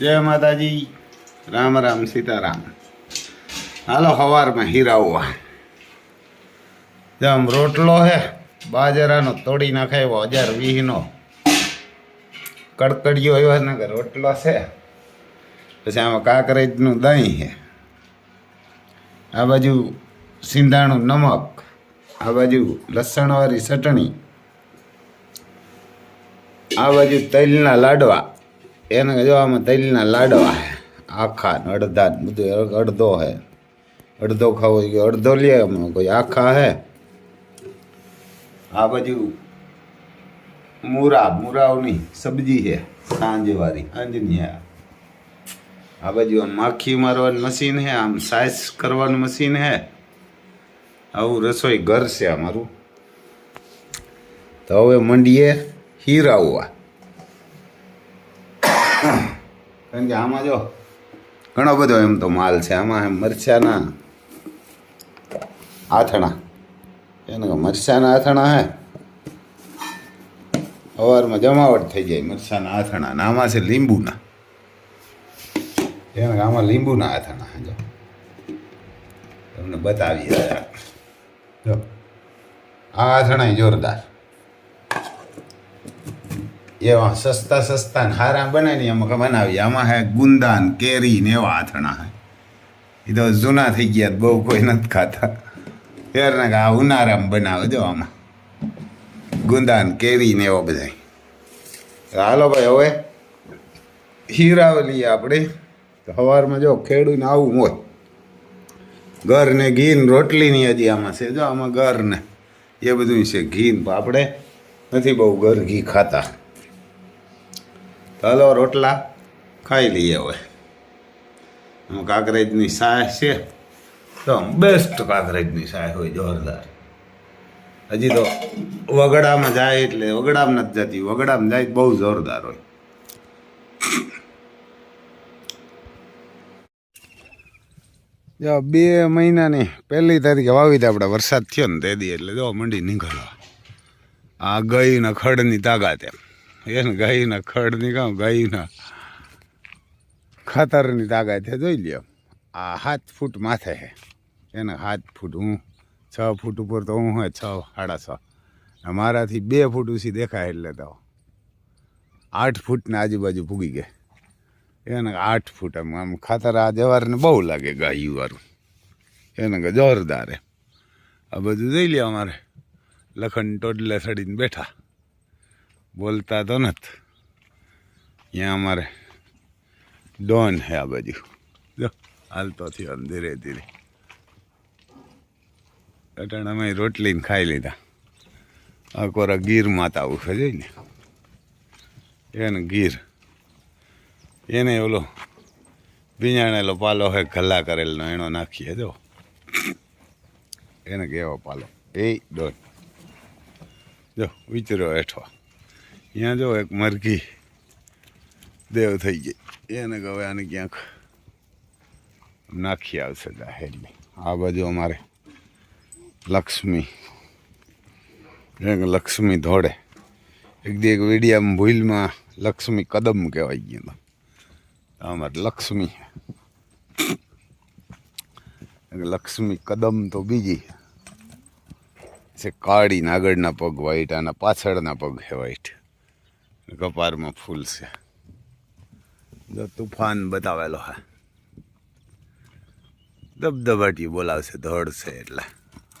જય માતાજી. રામ રામ સીતારામ. હાલો સવારમાં હીરાવવા જેમ રોટલો હે, બાજરાનો તોડી નાખાયો, હજાર વીહનો. કડકડિયો એવો ને કે રોટલો છે. પછી આમાં કાકરેજનું દહીં છે આ બાજુ સિંધાણું નમક, આ બાજુ લસણવાળી ચટણી, આ બાજુ તલના લાડવા. એને જો આમાં તલના લાડવા હે, આખા ને અડધા ને બધું અડધો હે. અડધો ખાવો હોય કે અડધો લે આમાં કોઈ આખા હે? આ બાજુ મૂરા, મૂરાઓની સબ્જી છે સાંજવાળી સાંજની હે. આ બાજુ આમ માખી મારવાનું મશીન હે, આમ સાઇઝ કરવાનું મશીન હે. આવું રસોઈ ઘર છે અમારું. તો હવે મંડીએ હીરાવવા કારણ કે આમાં જો ઘણો બધો એમ તો માલ છે. આમાં મરચાના આથણા. એને કે મરચાના આથણા હે. સવારમાં જમાવટ થઈ જાય મરચાના આથણા. ને આમાં છે લીંબુના. એને આમાં લીંબુના આથણા જો. તમને બતાવી જો. આ આથણા જોરદાર. એવા સસ્તા સસ્તા ને હારા બનાવીને એમાં બનાવી આમાં હે ગુંદાન, કેરી ને એવા આથણા હે. એ તો જૂના થઈ ગયા બહુ કોઈ નથી ખાતા. ફેર ને કે આ ઉનાળામાં બનાવે જો આમાં. ગુંદાન, કેરી ને એવા બધા હાલો ભાઈ હવે હીરાવલી આપણે. તો સવારમાં જો ખેડૂને આવું હોય. ઘર ને ઘી ને રોટલીની હજી આમાં છે. જો આમાં ઘર ને એ બધું છે. ઘી આપણે નથી બહુ ઘર ઘી ખાતા. હાલો, રોટલા ખાઈ લઈએ હવે. કાંકરેજની સાય છે. તો બેસ્ટ કાંકરેજની સાય હોય, જોરદાર. હજી તો વગડામાં જાય એટલે વગડામાં નથી જતી. વગડામાં જાય બહુ જોરદાર હોય. જો, બે મહિનાની પહેલી તારીખે વાવી દે આપણે વરસાદ થયો ને તે દી એટલે જો મંડી નીકળવા. આ ગઈ ને ખડની તાકાત એમ. એને ગાયના ખડની કાં ગાયના ખાતરની તાકાત જોઈ લ્યો. આ સાત ફૂટ માથે છે એને સાત ફૂટ હું, છ ફૂટ ઉપર તો હું હોય છ, સાડા છ. મારાથી બે ફૂટ ઉછી દેખાય એટલે તો આઠ ફૂટના આજુબાજુ પૂગી ગઈ. એને આઠ ફૂટ આમ આમ ખાતર આ જવારને બહુ લાગે ગાયું વાળું. એને કે જોરદાર એમ. આ બધું જોઈ લે અમારે. લખન ટોડલે સડીને બેઠા. બોલતા તો નથી. અહીંયા અમારે ડોન હે આ બાજુ. જો હાલતો થયો ધીરે ધીરે. અટણ અમે રોટલીને ખાઈ લીધા. આ કોરા ગીર માતા ઉઠે જોઈને એને ગીર. એને ઓલો ભીંજાણેલો પાલો હે ખલ્લા કરેલનો એનો નાખીએ, જો. એને કેવો પાલો. એ ડોન. જો, વિચરો હેઠો. અહીંયા જો એક મરઘી દેવ થઈ ગઈ. એને હવે આને ક્યાંક નાખી આવશે જાહેરની આ બાજુ અમારે લક્ષ્મી. લક્ષ્મી ધોડે એક દી એક વિડીયામાં ભૂલમાં લક્ષ્મી કદમ કહેવાય ગયો અમારે લક્ષ્મી લક્ષ્મી કદમ તો બીજી છે. કાળી આગળના પગ વ્હાઈટ આના પાછળના પગ હે વ્હાઈટ કપારમાં ફૂલ છે. જો તુફાન બતાવેલો હા. દબદબાટી બોલાવશે, દોડશે એટલે.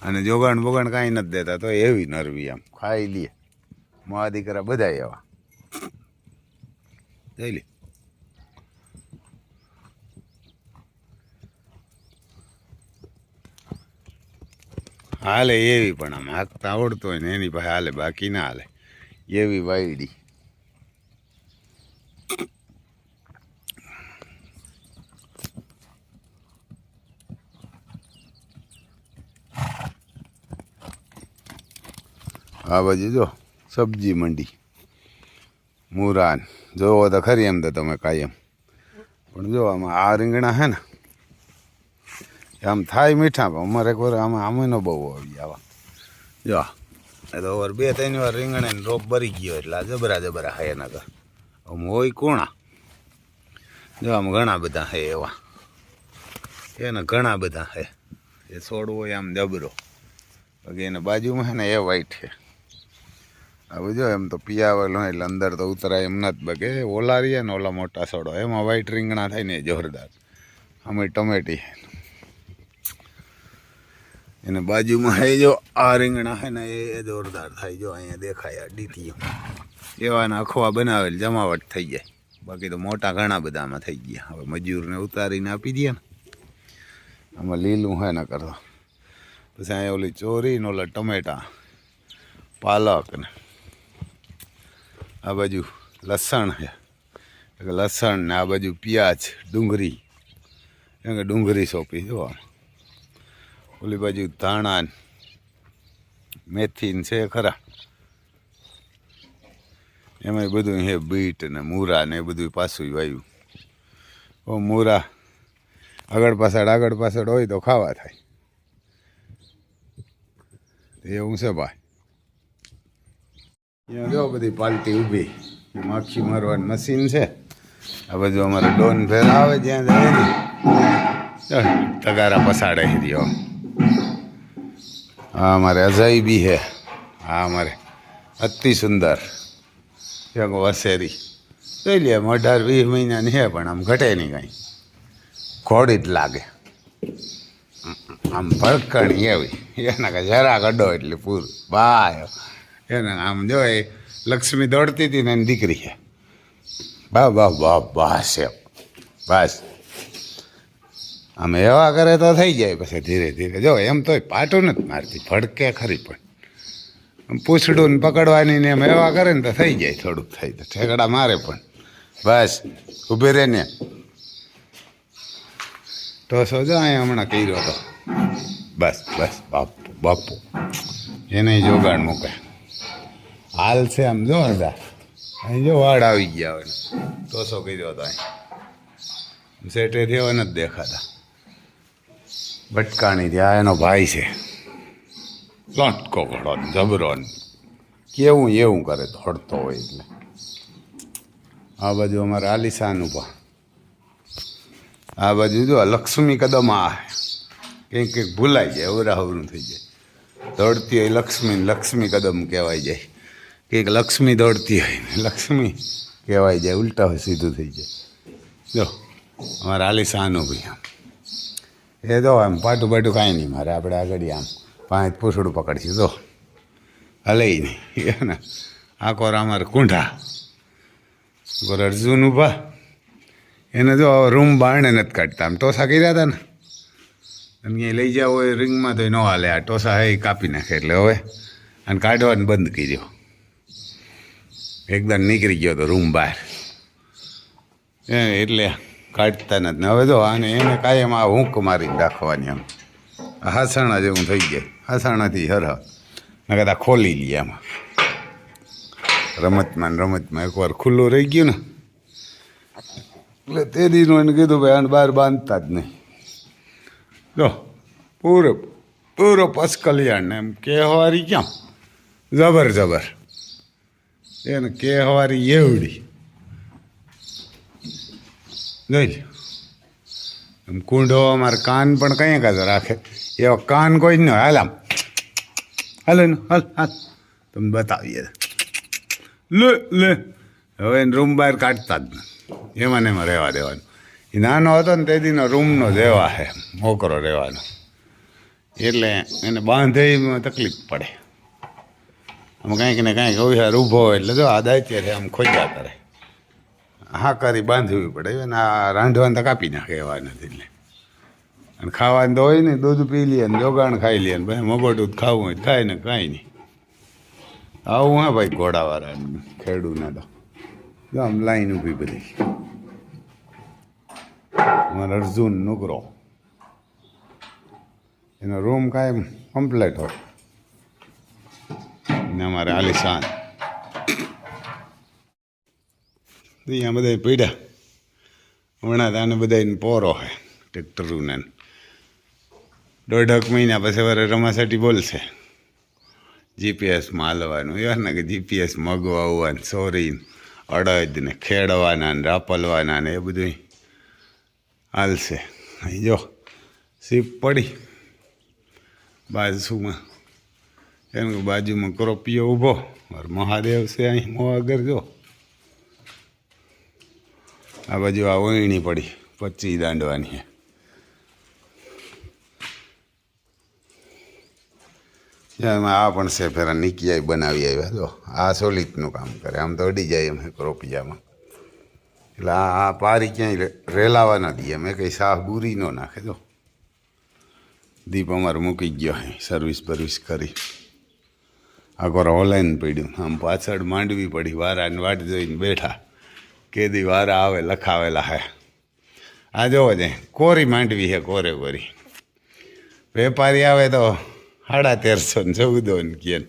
અને જોગાણ બોગાણ કાંઈ નથી દેતા, તો એવી નરવી આમ. ખાઈ લે. મા દીકરા બધા એવા. જઈ લે. હાલે એવી પણ આમ. હાકતા આવડતો હોય ને એની પાસે હાલે, બાકી ના હાલે. એવી વાયડી. આ બાજુ જો, સબ્જી મંડી. મુરાન. જોવો તો ખરી એમ તો તમે કાયમ. પણ જો આમાં આ રીંગણા હે ને, આમ થાય મીઠા, પણ અમારે વાર આમાં આમે ન બહુ આવી આવા. જો એ તો ઓર બે ત્રણ વાર રીંગણે રોપ ભરી ગયો એટલે આ જબરા જબરા હે એના તો. આમ હોય કોણા. જો, આમ ઘણા બધા હે એવા. એને ઘણા બધા હે. એ છોડવો આમ જબરો. બાકી એને બાજુમાં હે ને એ વાઈટ છે હવે જો એમ તો પિયાવેલો એટલે અંદર તો ઉતરાય એમ જ બગે ઓલા રહ્યા ને ઓલા મોટા સોડો. એમાં વાઈટ રીંગણા થાય ને જોરદાર. અમે ટમેટી. એને બાજુમાં હે જો આ રીંગણા હે ને એ જોરદાર થાય. જો અહીંયા દેખાય આ એવાના અખવા બનાવેલ જમાવટ થઈ જાય. બાકી તો મોટા ઘણા બધામાં થઈ ગયા. હવે મજૂરને ઉતારીને આપી દે ને. આમાં લીલું હોય ને કરતો પછી અહીંયા ઓલી ચોરી ને ઓલા ટમેટા. પાલક ને. આ બાજુ લસણ છે. લસણ ને આ બાજુ પિયાજ, ડુંગળી. એમ કે ડુંગળી સોંપી જો. ઓલી બાજુ ધાણા મેથી છે ખરા. એમાં બધું હે બીટ ને મૂરા ને એ બધું પાછું વાયું. ઓ મૂરા, આગળ પાછળ આગળ પાછળ હોય તો ખાવા થાય. એવું છે ભાઈ. અહીંયા જો બધી પાલટી ઊભી. માખી મારવાની મશીન છે. આ બધું અમારે ડોન ભેર આવે જ્યાં જાય ને. તગારા પસાડે રહ્યો હા અમારે અજાઈ બી હે હા અમારે અતિ સુંદર. એક વસેરી. જોઈ લે અઢાર વીસ મહિનાની છે, પણ આમ ઘટે નહીં કાંઈ. ઘોડી જ લાગે. આમ ભડકણી એવી. એના કે જરા ગડો એટલે પૂરું બાય એને આમ જો એ લક્ષ્મી દોડતી હતી ને એની દીકરી છે. બા બા બા વાહ એમ બસ આમ એવા કરે તો થઈ જાય પછી ધીરે ધીરે. જો, એમ તોય પાટું નથી મારતી, ભડકે ખરી પણ. પૂછડું ને પકડવાની ને એમ એવા કરે ને તો થઈ જાય, થોડુંક થઈ તો ઠેકડા મારે પણ. બસ ઊભી રહે ને. તો જો, અહીંયા હમણાં કર્યો હતો બસ બસ, બાપુ બાપુ. એને જોગાણ મૂકે. હાલ છે આમ, જો હતા અહીં જો વાડ આવી ગયા હોય ટોસો કર્યો હતો અહીં. સેટે થયો નથી દેખાતા. ભટકાણી ત્યાં એનો ભાઈ છે. લોટકો ઘડો જબરો કેવું એવું કરે ધોડતો હોય એટલે. આ બાજુ અમારે આલિશાન ઊભા આ બાજુ જો લક્ષ્મી કદમ આ. કંઈક કંઈક ભૂલાઈ જાય અવરાહવરું થઈ જાય. દોડતી હોય લક્ષ્મી લક્ષ્મી કદમ કહેવાય જાય. કંઈક લક્ષ્મી દોડતી હોય લક્ષ્મી કહેવાય જાય, ઉલટા હોય, સીધું થઈ જાય. જો, અમારે આલિશાન ભાઈ આમ. એ તો આમ પાટું પાટું કાંઈ નહીં મારે, આપણે આગળ આમ પાંચ પૂછડું પકડશું. તો હલે નહીં. ને આ કોર અમારે કુંઢા. કોર અર્જુન ઊભા. એને જો રૂમ બારણે નથી કાઢતા. આમ ટોસા કર્યા હતા ને. અને ક્યાંય લઈ જાવ હોય રિંગમાં તો ન હાલે. આ ટોસા હે કાપી નાખે એટલે હવે. અને કાઢવાનું બંધ કર્યો. એકદમ નીકળી ગયો તો રૂમ બહાર. એટલે કાઢતા નથી. હવે જો આને એને કાયમ આ હૂંક મારીને રાખવાની એમ. હાસણા જેવું થઈ ગયા હાસણાથી હરહ ને કદાચ ખોલી લઈએ આમાં. રમતમાં રમતમાં એકવાર ખુલ્લું રહી ગયું ને. એટલે તે દીનું એને કીધું ભાઈ આને બહાર બાંધતા જ નહીં. જો પૂરો પૂરો પસકલિયાણ એમ કહેવારી ક્યાં? જબર જબર. એને કહેવારી એવડી. જોઈ. એમ કુંડો અમારે કાન પણ કંઈ કાંઈ રાખે. એવા કાન કોઈ જ ન હાલ આમ. હાલે ને હાલ હાલ. તમને બતાવીએ. લે લે. હવે એને રૂમ બહાર કાઢતા જ નહીં એમાં એમાં રહેવા દેવાનું. એ નાનો હતો ને તે દીનો રૂમનો રહેવા છે મોકરો રહેવાનો. એટલે એને બાંધે તકલીફ પડે. આમ કાંઈક ને કાંઈક અવિહાર ઊભો હોય એટલે જો આ ત્યારે આમ ખોજ્યા કરે. હા કરી બાંધવી પડે અને આ રાંધવાને તો કાપી નાખે એવા નથી એટલે. અને ખાવાનું તો હોય ને, દૂધ પી લઈએ ને, જોગાણ ખાઈ લઈએ ને, ભાઈ મગોટું ખાવું હોય ખાય ને, કાંઈ નહીં. આવું હા ભાઈ ઘોડાવાળા ખેડૂને તો. આમ લાઈન ઊભી બધી. અમારો અર્જુન નુકરો. એનો રૂમ કાંઈ કમ્પ્લેટ હોય. અમારે આલિશાન અહીંયા બધા પીડ્યા. હમણાં આને બધાને પોરો હોય ટ્રેક્ટરોને દોઢક મહિના પછી વારે રમાસાટી બોલશે. જીપીએસમાં હાલવાનું. એવા ને કે જીપીએસ મગવાવવા ને સોરી અડદ ને, ખેડવાના ને, રાપલવાના ને, એ બધું હાલશે. જો, સીપ પડી. બાજુમાં એનું બાજુમાં ક્રોપિયો ઊભો. મહાદેવ છે અહીં મોહાગર જો. આ બાજુ આ ઓયણી પડી, પચી દાંડવાની એમાં આ પણ છે ફેરા નિકિયાઈ બનાવી આવ્યા જો, આ સોલિતનું કામ કરે. આમ તો અડી જાય એમ ક્રોપિયામાં. એટલે આ પારી ક્યાંય રેલાવા ન દઈએ મેં કંઈ સાહ બુરી ન નાખે. જો, દીપ અમારે મૂકી ગયો સર્વિસ બર્વિસ કરી. આ કોરા ઓનલાઈન પડ્યું. આમ પાછળ માંડવી પડી, વારાને વાટ જોઈને બેઠા. કેદી વારા આવે, લખાવેલા હે. આ જોવો છે કોરી માંડવી હે, કોરે કોરી. વેપારી આવે તો સાડા તેરસો ને ચૌદો ને કે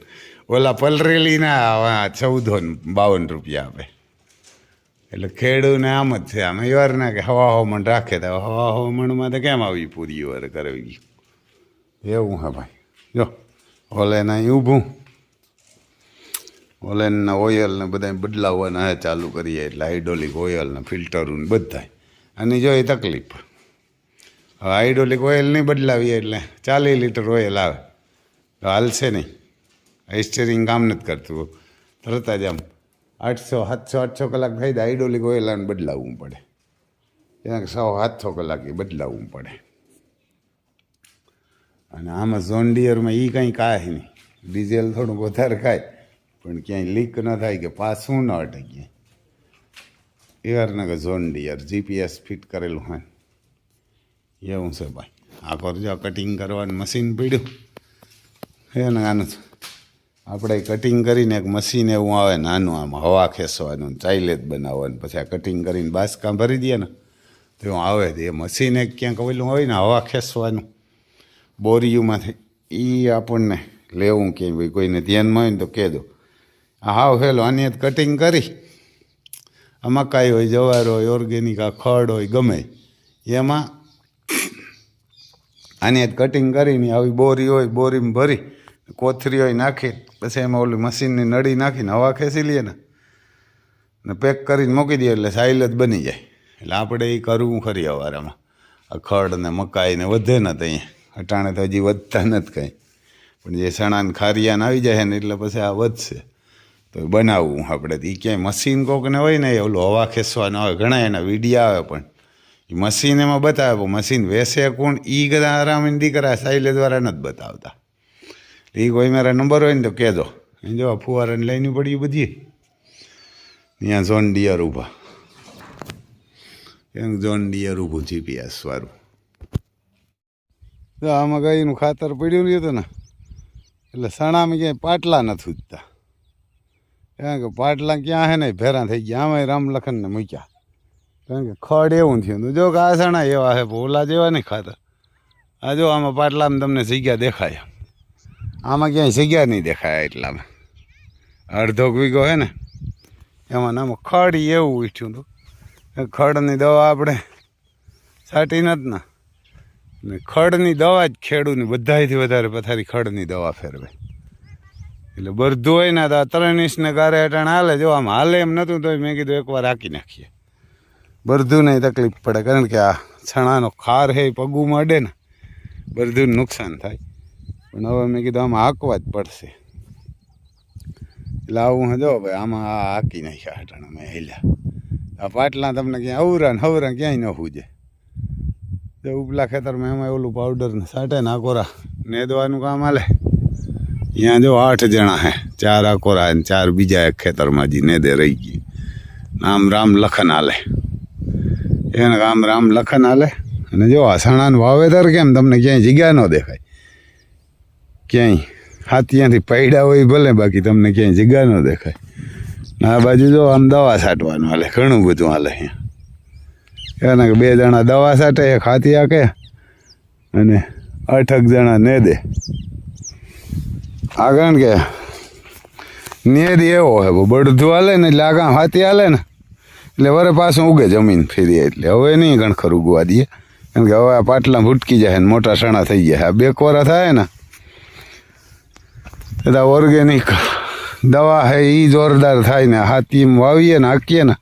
ઓલા પલરેલીના ચૌદો ને બાવન રૂપિયા આપે. એટલે ખેડૂને આમ જ છે આમ. ના કે હવા હવામાન રાખે તો હવા હવામાનમાં તો કેમ આવી પૂરી વાર કરવી? એવું હા ભાઈ. જો ઓલેના નહીં ઊભું. ઓલેનના ઓઇલ ને બધા બદલાવવાના ચાલુ કરીએ એટલે હાઇડ્રોલિક ઓઇલ ને ફિલ્ટરું ને બધા જો એ તકલીફ. હાઇડ્રોલિક ઓઇલ નહીં બદલાવીએ એટલે ચાલીસ લીટર ઓઇલ આવે. તો હાલશે નહીં. સ્ટેરિંગ કામ નથી કરતું. તરત જ આમ આઠસો, સાતસો, આઠસો કલાક થઈ જાય હાઇડ્રોલિક ઓઇલ આને બદલાવવું પડે. ત્યાં સો, સાતસો કલાક એ બદલાવવું પડે. અને આમાં ઝોન્ડિયરમાં એ કંઈ કાંઈ નહીં. ડીઝલ થોડું વધારે ખાય. પણ ક્યાંય લીક ન થાય કે પાછું ન અટકીએ કે ઝોન્ડિયર જીપીએસ ફિટ કરેલું હોય. એવું છે ભાઈ. આ કરજો કટિંગ કરવાનું મશીન પડ્યું. હે ને આનું આપણે કટિંગ કરીને એક મશીન એવું આવે નાનું આમ હવા ખેંચવાનું ચાઇલેજ બનાવવાનું, પછી આ કટિંગ કરીને બાસકામ ભરી દે ને, તો એવું આવે એ મશીન એક ક્યાંક ઓલું હોય ને હવા ખેંચવાનું. બોરીયુમાંથી એ આપણને લેવું કે ભાઈ કોઈને ધ્યાનમાં હોય ને તો કહેજો. આ હાવ હેલો, આની કટિંગ કરી. મકાઈ હોય, જવાર હોય ઓર્ગેનિક આ ખડ હોય, ગમે. એમાં આની કટિંગ કરીને આવી બોરી હોય, બોરીમાં ભરી, કોથરી હોય નાખી, પછી એમાં ઓલી મશીનની નળી નાખીને હવા ખેંચી લઈએ ને ને પેક કરીને મૂકી દઈએ એટલે સાઇલ જ બની જાય. એટલે આપણે એ કરવું ખરી અવારામાં આ ખડ ને મકાઈ ને વધે ને ત્યાં અટાણે તો હજી વધતા નથી કંઈ. પણ જે સણાને ખારિયાને આવી જાય ને એટલે પછી આ વધશે. તો બનાવવું એ ક્યાંય મશીન કોકને હોય ને ઓલું હવા ખેંચવાનું આવે. ઘણા એના વિડીયા આવે પણ. એ મશીન એમાં બતાવે, પણ મશીન વેસે કોણ? એ બધા આરામ દીકરા સાઈલે દ્વારા નથી બતાવતા. એ કોઈ મારા નંબર હોય ને તો કહેજો. જો ફુવારાને લઈને પડી બધી. ત્યાં ઝોન ડિયર ઊભા. એમ ઝોન ડિયર ઊભું જીપીએસ વાળું. આમાં ગાયનું ખાતર પડ્યું રહ્યું હતું ને. એટલે સણામાં ક્યાંય પાટલા નથી ઉજતા. કારણ કે પાટલા ક્યાં હે ને ભેરા થઈ ગયા. આમાં રામલખનને મૂક્યા. કારણ કે ખડ એવું થયું હતું. જો કાસણા એવા હે, ભોલા જેવા નહીં ખાતા. આ જો આમાં પાટલામાં તમને જગ્યા દેખાય. આમાં ક્યાંય જગ્યા નહીં દેખાય એટલામાં. અડધો વીઘો હે ને, એમાં આમાં ખડ એવું ઉઠ્યું હતું. ખડની દવા આપણે છાંટી નથી ને ખડની દવા જ ખેડૂતની બધાયથી વધારે પથારી ખડની દવા ફેરવે. એટલે બધું હોય ને તો ત્રણ ઇંચને ગારે હેઠળ હાલે. જો આમ હાલે એમ નહોતું તો મેં કીધું એકવાર રાખી નાખીએ. બધું નહીં તકલીફ પડે, કારણ કે આ છણાનો ખાર હે, એ પગું અડે ને બધું નુકસાન થાય. પણ હવે મેં કીધું આમાં હાંકવા જ પડશે. એટલે આવું જો ભાઈ, આમાં આ હાંકી નાખ્યા હટાણા મેં હેલ્યા. આ પાટલા તમને ક્યાંય અવરા ને ક્યાંય ન હુજે. જો ઉપલા ખેતરમાં એમાં ઓલું પાવડર ને સાટે ને દવાનું કામ હાલે. અહીંયા જો આઠ જણા હે ચાર આકોરા ને ચાર બીજા એક ખેતરમાં જી નેદે રહી ગઈ નામ રામ લખન હાલે એને કામ રામ લખન હાલે અને જો આ સણાનું વાવેતર કેમ તમને ક્યાંય જગ્યા ન દેખાય ક્યાંય હાથિયાથી પૈડા હોય ભલે બાકી તમને ક્યાંય જગ્યા ન દેખાય આ બાજુ જો આમ દવા છાંટવાનું હાલે ઘણું બધું હાલે અહીંયા એને બે જણા દવા છાંટે એક હાથી કે અને અઠક જણા ને દે આ કારણ કે નેદ એવો હે બળધું હાલે ને એટલે આગા હાથી હાલે ને, એટલે વરે પાછું ઉગે જમીન ફેરી એટલે હવે નહીં ગણખર ઉગવા દઈએ. કારણ કે હવે આ પાટલા ભૂટકી જાય ને મોટા સણા થઈ જાય આ બે કોરા થાય ને, એટલે ઓર્ગેનિક દવા હે એ જોરદાર થાય ને હાથી વાવીએ ને, હાકીએ ને,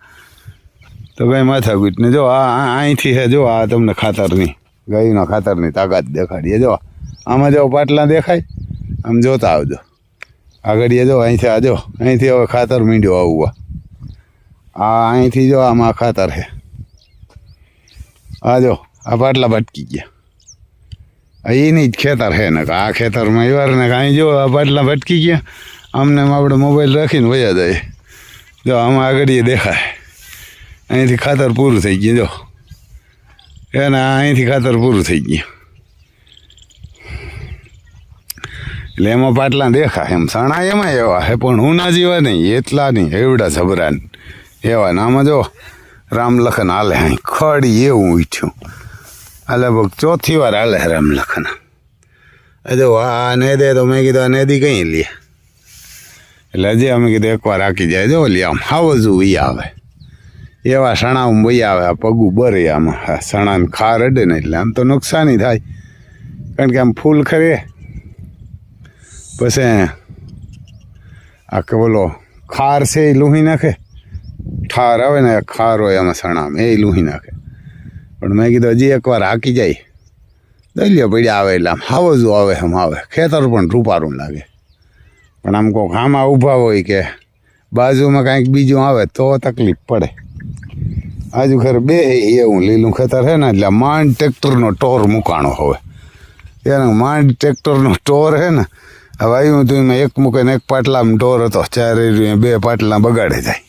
તો ભાઈ માથાકૂટ ને જો આ અહીંથી છે જો આ તમને ખાતરની, ગાયના ખાતરની તાકાત દેખાડીએ. જો, આમાં જો પાટલા દેખાય આમ જોતા આવજો. આગળ જો, અહીંથી આજો અહીંથી હવે ખાતર મીંડ્યો આવવા આ. અહીંથી જો, આમાં ખાતર છે. આ જો, આ પાટલા ભટકી ગયા. અહીંની જ ખેતર છે ને, આ ખેતરમાં એવાર ને અહીં જો, આ પાટલા ભટકી ગયા. આમને આપણે મોબાઈલ રાખીને વયા જાય. જો, આમાં આગળ દેખાય. અહીંથી ખાતર પૂરું થઈ ગયું, જો. એને અહીંથી ખાતર પૂરું થઈ ગયું. એટલે એમાં પાટલા દેખા. એમ સણા એમાં એવા હે, પણ હું ના જીવા નહીં. એટલા નહીં, એવડા જબરા એવા નામાં જો રામલખન હાલે ખડી એવું ઉઠ્યું. આ લગભગ ચોથી વાર હાલે રામલખન. એ જો આ ને દે તો મેં કીધું આ નેદી કઈ લે. એટલે હજી અમે કીધું એકવાર રાખી જાય. જો લે આમ હાવજું ઈ આવે. એવા સણા ભાઈ આવે, આ પગું બરે આમાં. સણાને ખાર અડે ને એટલે આમ તો નુકસાની થાય. કારણ કે આમ ફૂલ ખરે. પછી આ કે બોલો ખાર છે એ લૂહી નાખે? ઠાર આવે ને ખાર હોય એમાં સણામ, એ લૂહી નાખે. પણ મેં કીધું હજી એકવાર હાકી જાય. દલિયો પડ્યા આવે એટલે આમ હાવજું આવે એમ આવે. ખેતર પણ રૂપારું લાગે. પણ આમ કોક આમાં ઊભા હોય કે બાજુમાં કાંઈક બીજું આવે તો તકલીફ પડે. આજુ ખરે બે એવું લીલું ખેતર છે ને એટલે માંડ ટ્રેક્ટરનો ટોર મૂકાણો હવે એને માંડ ટ્રેક્ટરનો ટોર છે ને હવે આવ્યું તું એમાં એક મૂકે ને એક પાટલામાં ઢોર હતો. ચારે બે પાટલા બગાડે જાય.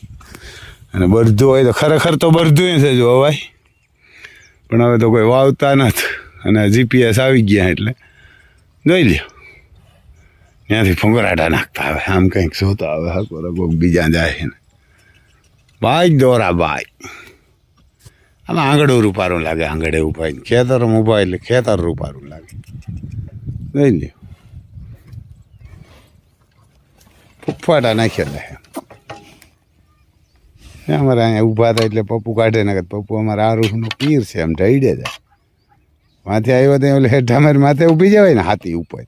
અને બરધું હોય તો ખરેખર તો બરધું છે જો હવાય પણ હવે તો કોઈ વાવતા નથી. અને જીપીએસ આવી ગયા એટલે જોઈ લ્યો. ત્યાંથી ફુંગરાટા નાખતા આવે. આમ કંઈક જોતા આવે. હકો કોઈક બીજા જાય ને ભાઈ દોરા ભાઈ આમાં આંગળું રૂપારું લાગે. આંગળે ઊભા હોય ખેતરમાં ઊભા એટલે ખેતર રૂપારું લાગે. જોઈ લ્યો. ફૂફાટા નાખ્યા લે અમારે અહીંયા ઊભા થાય એટલે પપ્પુ કાઢે નાખે પપ્પુ અમારા આ રૂખનો પીર છે એમ ઢળીડે જાય. માથે આવ્યો તો એટલે હેઠ અમારે માથે ઊભી જવાય ને હાથી ઉપર.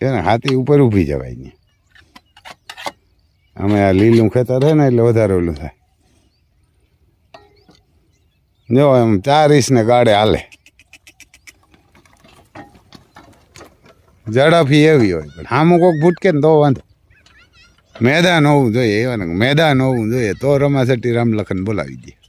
એને હાથી ઉપર ઊભી જવાય ને. અમે આ લીલું ખેતર હે ને એટલે વધારે ઓલું થાય. જો એમ ચાર ને ગાડે હાલે. ઝડપી એવી હોય. પણ આમ કોઈક ભૂટકે ને તો વાંધો. મેદાન હોવું જોઈએ, એવા મેદાન હોવું જોઈએ, તો રમાસટી રામલખન બોલાવી દે.